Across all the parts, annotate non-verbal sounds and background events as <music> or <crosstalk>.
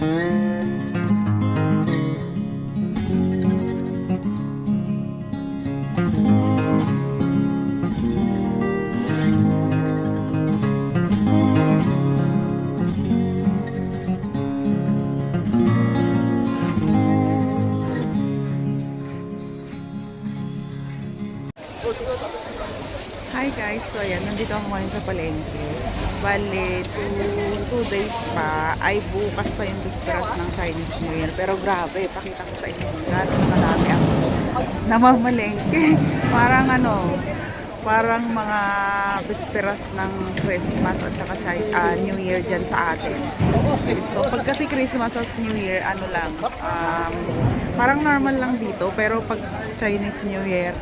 Hi guys, so ayan, nandito ako ngayon sa palengke. Bale, two, two days pa, ay bukas pa yung bisperas ng Chinese New Year. Pero grabe, pakita ko sa inyo kung gano'n kadami ang namamalengke. <laughs> Parang ano, parang mga bisperas ng Christmas at saka ah, New Year dyan sa atin. So, pag kasi Christmas at New Year, ano lang, um, parang normal lang dito. Pero pag Chinese New Year,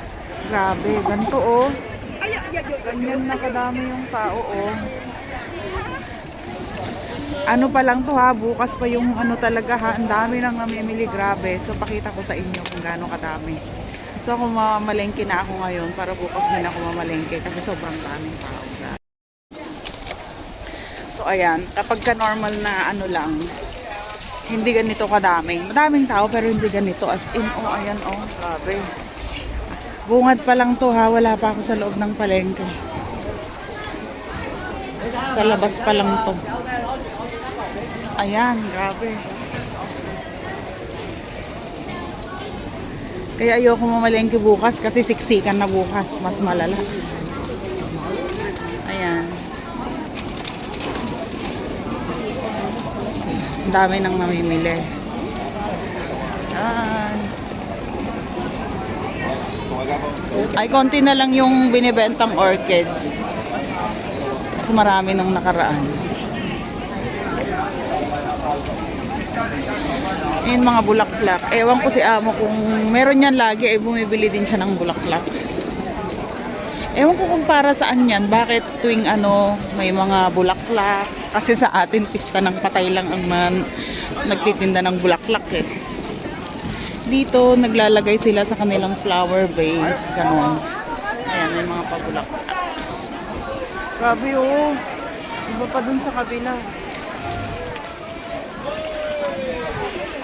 grabe, ganito oh. Ganyan na yung tao, oh. Ano pa lang to ha, bukas pa yung ano talaga ha, ang dami nang namimili, grabe. So pakita ko sa inyo kung gaano kadami. So ako mamalengke na ako ngayon para bukas din ako mamalengke kasi sobrang daming tao. grabe. So ayan, kapag ka normal na ano lang, hindi ganito kadami. Madaming tao pero hindi ganito as in, oh ayan oh, grabe. Bungad pa lang to ha, wala pa ako sa loob ng palengke. Sa labas pa lang to. Ayan, grabe. Kaya ayoko mamalengke bukas kasi siksikan na bukas, mas malala. Ayan. Ang dami nang namimili. Ay, konti na lang yung binibentang orchids. Mas marami nung nakaraan. Yun mga bulaklak. Ewan ko si amo kung meron yan lagi, eh bumibili din siya ng bulaklak. Ewan ko kung para saan yan. Bakit tuwing ano, may mga bulaklak. Kasi sa atin, pista ng patay lang ang man, nagtitinda ng bulaklak eh. Dito, naglalagay sila sa kanilang flower vase. Ganon. Ayan, may mga pabulaklak. Grabe oh. Iba pa dun sa kabila.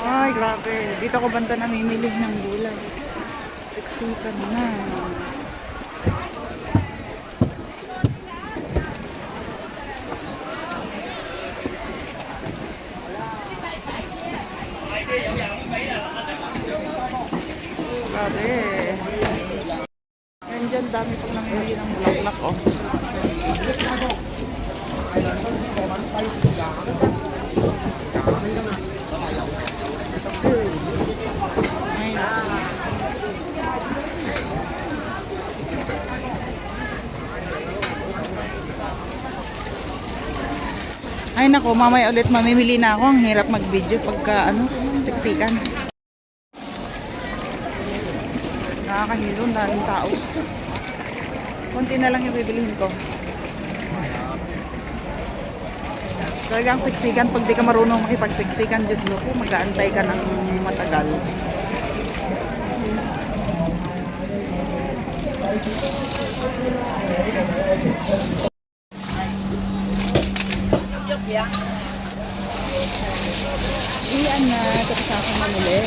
Ay, grabe. Dito ko banda namimili ng gulay. Siksikan na. Grabe. Yan dyan, dami pang namimili ng bulaklak, oh. Ay, nako, mamaya ulit mamimili na ako. Ang hirap mag-video pagka ano, siksikan. Nakakahilo, daming tao. Konti na lang yung bibilihin ko. Talagang siksikan, pag di ka marunong makipagsiksikan, Diyos ko, mag-aantay ka ng matagal. Iyan na, tapos ako mamili.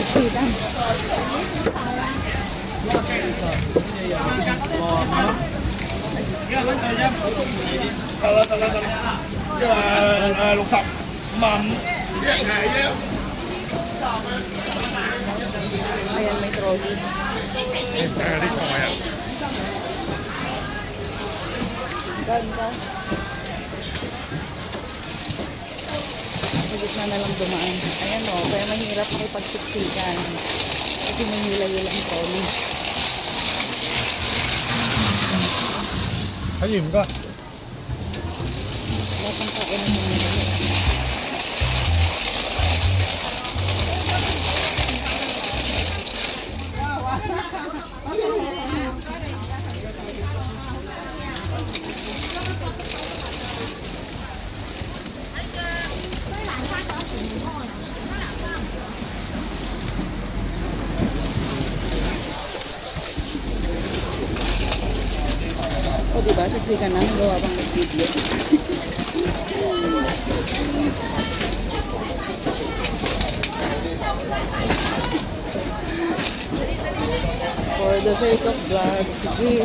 Siksikan. Ayan, may trolley. Ganda. Sa gitna na dumaan. Ayan o, kaya mahirap makipagsiksikan. Kasi may hila-hila ang trolley. 你们哥。Ka na, nagawa kang mag-video. For the sake of vlog, sige.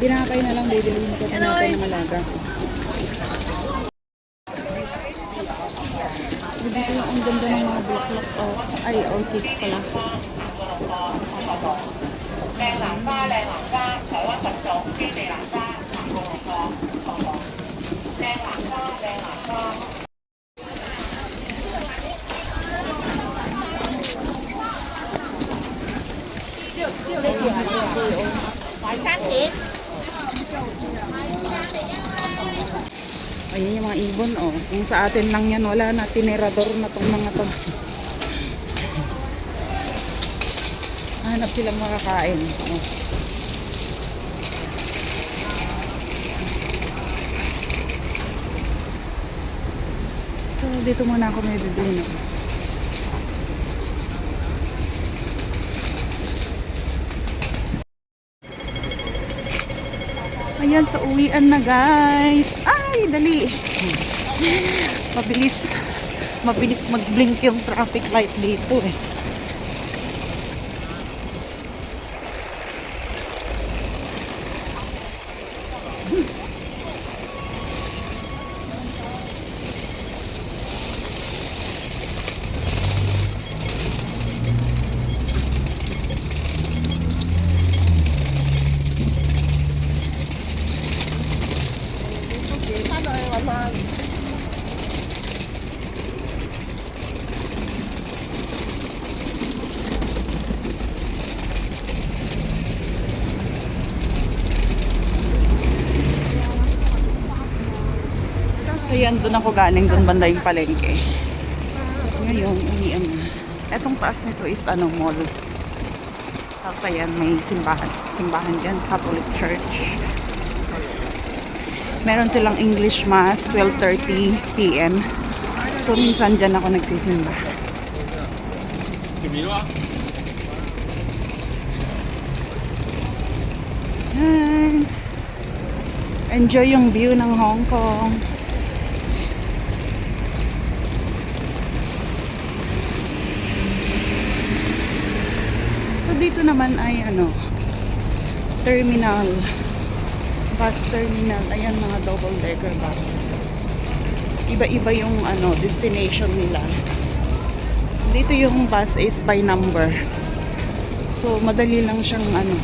Binakay na lang, bibilihin ko tinapay ng alaga. Dito yung ang ganda ng mga bulaklak. Oh, ay, orchids pala. 靚蘭 Kung sa atin lang yan, wala na. Tinerador na tong mga to. Hanap silang makakain. Oh. So, dito muna ako may bibili. Ayan, sa uwian na guys. Ay, dali. Mabilis. Mabilis mag-blink yung traffic light dito eh. So yan, doon ako galing, doon banda yung palengke. Ngayon, uwian na. Etong taas nito is ano, mall. Tapos ayan, may simbahan. Simbahan dyan, Catholic Church. Meron silang English Mass, 12.30 p.m. So minsan dyan ako nagsisimba. Yan. Enjoy yung view ng Hong Kong. So dito naman ay ano, terminal. Bus terminal. Ayan mga double decker bus. Iba-iba yung ano, destination nila. Dito yung bus is by number. So madali lang siyang ano.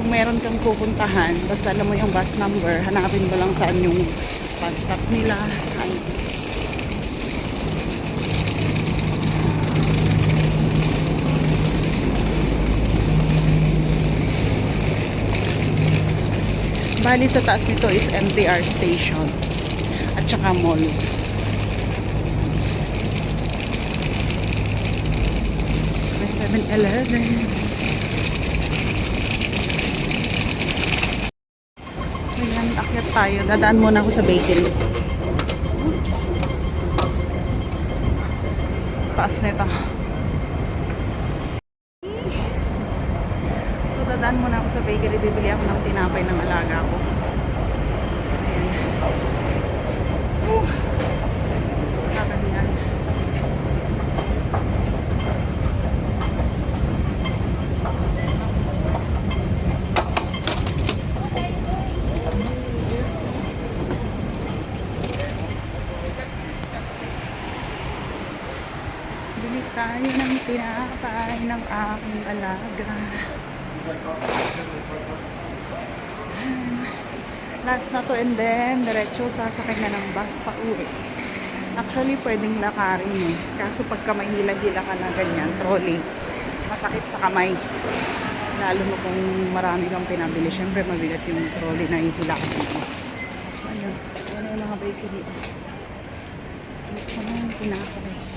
Kung meron kang pupuntahan, basta alam mo yung bus number, hanapin mo lang saan yung bus stop nila. Ano, Bali sa taas nito is MTR station at saka mall. May 7-Eleven. So yan, akyat tayo. Dadaan muna ako sa bakery. Oops. Taas. So, dadaan muna ako sa bakery. Bibili ako ng tinapay ng alaga ko. Ayan. Uh, kakahingan. Bili tayo ng tinapay ng aking alaga. Last na to and then diretso sasakay na ng bus pa uwi. Actually, pwedeng lakarin eh. Kaso pagka may hila-hila ka na ganyan, trolley, masakit sa kamay. Lalo mo kung marami kang pinabili. Siyempre, mabigat yung trolley na ihila ka dito. So, ayun. Ano yung mga bakery. Ano yung pinakari.